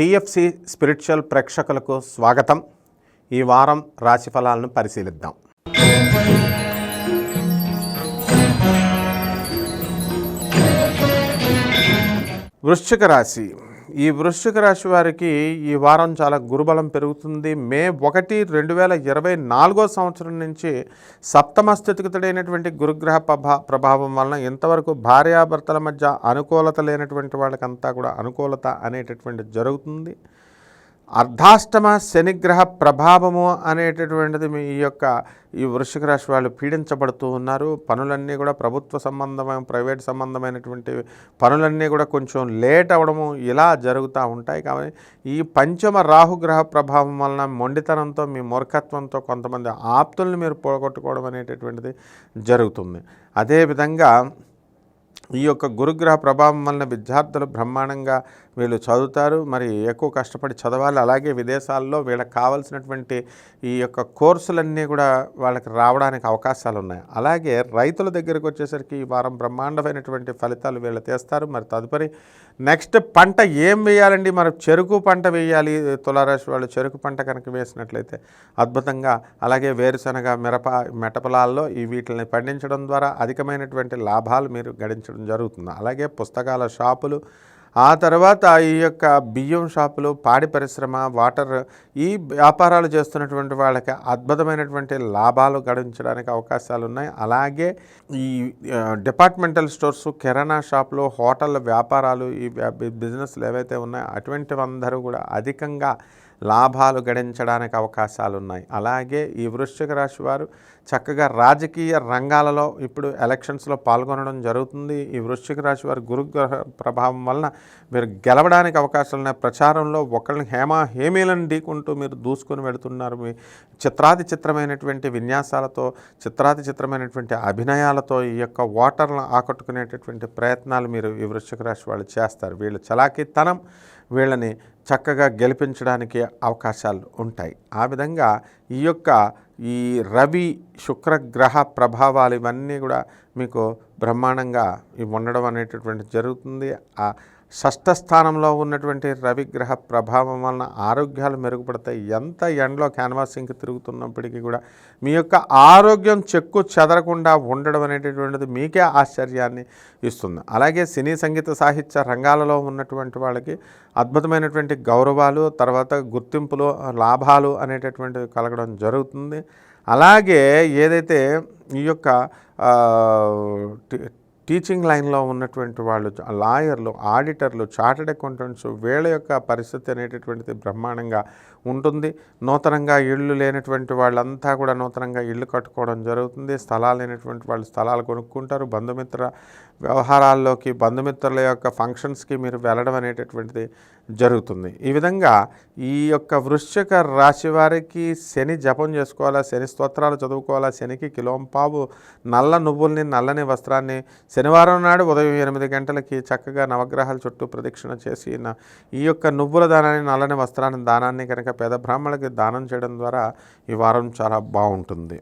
TFC spiritual ప్రేక్షకులకు స్వాగతం. ఈ వారం రాశి ఫలాలను పరిశీలిద్దాం. వృశ్చిక రాశి. ఈ వృశ్చిక రాశి వారికి ఈ వారం చాలా గురుబలం పెరుగుతుంది. మే ఒకటి రెండు వేల ఇరవై నాలుగో సంవత్సరం నుంచి సప్తమ స్థితిగతుడైనటువంటి గురుగ్రహ ప్రభా ప్రభావం వలన ఇంతవరకు భార్యాభర్తల మధ్య అనుకూలత లేనటువంటి వాళ్ళకంతా కూడా అనుకూలత అనేటటువంటి జరుగుతుంది. అర్ధాష్టమ శనిగ్రహ ప్రభావము అనేటటువంటిది మీ ఈ యొక్క ఈ వృషిక రాశి వాళ్ళు పీడించబడుతూ ఉన్నారు. పనులన్నీ కూడా ప్రభుత్వ సంబంధమైన ప్రైవేట్ సంబంధమైనటువంటి పనులన్నీ కూడా కొంచెం లేట్ అవ్వడము ఇలా జరుగుతూ ఉంటాయి. కాబట్టి ఈ పంచమ రాహుగ్రహ ప్రభావం వలన మొండితనంతో మీ మూర్ఖత్వంతో కొంతమంది ఆప్తుల్ని మీరు పోగొట్టుకోవడం అనేటటువంటిది జరుగుతుంది. అదేవిధంగా ఈ యొక్క గురుగ్రహ ప్రభావం వలన విద్యార్థులు బ్రహ్మాండంగా వీళ్ళు చదువుతారు. మరి ఎక్కువ కష్టపడి చదవాలి. అలాగే విదేశాల్లో వీళ్ళకి కావాల్సినటువంటి ఈ యొక్క కోర్సులన్నీ కూడా వాళ్ళకి రావడానికి అవకాశాలు ఉన్నాయి అలాగే రైతుల దగ్గరకు వచ్చేసరికి ఈ వారం బ్రహ్మాండమైనటువంటి ఫలితాలు వీళ్ళు తీస్తారు. మరి తదుపరి నెక్స్ట్ పంట ఏం వేయాలండి? మరి చెరుకు పంట వేయాలి. తులారాశి వాళ్ళు చెరుకు పంట కనుక వేసినట్లయితే అద్భుతంగా అలాగే వేరుశనగ మిరప మెటపలాల్లో ఈ వీటిని పండించడం ద్వారా అధికమైనటువంటి లాభాలు మీరు గడించడం జరుగుతుంది. అలాగే పుస్తకాల షాపులు ఆ తర్వాత ఈ యొక్క బియ్యం షాపులు పాడి పరిశ్రమ వాటర్ ఈ వ్యాపారాలు చేస్తున్నటువంటి వాళ్ళకి అద్భుతమైనటువంటి లాభాలు గడించడానికి అవకాశాలు ఉన్నాయి. అలాగే ఈ డిపార్ట్మెంటల్ స్టోర్స్ కిరాణా షాపులు హోటళ్ళ వ్యాపారాలు ఈ బిజినెస్లు ఏవైతే ఉన్నాయో అటువంటివందరూ కూడా అధికంగా లాభాలు గడించడానికి అవకాశాలు ఉన్నాయి అలాగే ఈ వృశ్చిక రాశి వారు చక్కగా రాజకీయ రంగాలలో ఇప్పుడు ఎలక్షన్స్లో పాల్గొనడం జరుగుతుంది. ఈ వృశ్చిక రాశి వారి గురుగ్రహ ప్రభావం వలన మీరు గెలవడానికి అవకాశాలు ఉన్నాయి ప్రచారంలో ఒకళ్ళని హేమ హేమీలను ఢీకుంటూ మీరు దూసుకొని వెళుతున్నారు మీ చిత్రాతి చిత్రమైనటువంటి విన్యాసాలతో చిత్రాతి చిత్రమైనటువంటి అభినయాలతో ఈ యొక్క ఓటర్లను ఆకట్టుకునేటటువంటి ప్రయత్నాలు మీరు ఈ వృశ్చిక రాశి వాళ్ళు చేస్తారు. వీళ్ళు చలాకీతనం వీళ్ళని చక్కగా గెలిపించడానికి అవకాశాలు ఉంటాయి. ఆ విధంగా ఈ యొక్క ఈ రవి శుక్రగ్రహ ప్రభావాలు ఇవన్నీ కూడా మీకు బ్రహ్మాండంగా ఉండడం అనేటటువంటి జరుగుతుంది. ఆ షష్ఠ స్థానంలో ఉన్నటువంటి రవిగ్రహ ప్రభావం వలన ఆరోగ్యాలు మెరుగుపడతాయి. ఎంత ఎండలో క్యాన్వాసింగ్కి తిరుగుతున్నప్పటికీ కూడా మీ యొక్క ఆరోగ్యం చెక్కు చెదరకుండా ఉండడం అనేటటువంటిది మీకే ఆశ్చర్యాన్ని ఇస్తుంది. అలాగే సినీ సంగీత సాహిత్య రంగాలలో ఉన్నటువంటి వాళ్ళకి అద్భుతమైనటువంటి గౌరవాలు తర్వాత గుర్తింపులు లాభాలు అనేటటువంటివి కలగడం జరుగుతుంది. అలాగే ఏదైతే ఈ యొక్క టీచింగ్ లైన్లో ఉన్నటువంటి వాళ్ళు లాయర్లు ఆడిటర్లు చార్టెడ్ అకౌంటెంట్స్ వీళ్ళ యొక్క పరిస్థితి అనేటటువంటిది బ్రహ్మాండంగా ఉంటుంది. నూతనంగా ఇళ్ళు లేనటువంటి వాళ్ళంతా కూడా నూతనంగా ఇళ్ళు కట్టుకోవడం జరుగుతుంది. స్థలాలు లేనటువంటి వాళ్ళు స్థలాలు కొనుక్కుంటారు. బంధుమిత్ర వ్యవహారాల్లోకి బంధుమిత్రుల యొక్క ఫంక్షన్స్కి మీరు వెళ్ళడం అనేటటువంటిది జరుగుతుంది. ఈ విధంగా ఈ యొక్క వృశ్చిక రాశి వారికి శని జపం చేసుకోవాలా? శని స్తోత్రాలు చదువుకోవాలా? శనికి కిలోంపావు నల్ల నువ్వుల్ని నల్లని వస్త్రాన్ని శనివారం నాడు ఉదయం ఎనిమిది గంటలకి చక్కగా నవగ్రహాల చుట్టూ ప్రదక్షిణ చేసి నా- ఈ యొక్క నువ్వుల దానాన్ని నల్లని వస్త్రాన్ని దానాన్ని కనుక పేద బ్రాహ్మణులకి దానం చేయడం ద్వారా ఈ వారం చాలా బాగుంటుంది.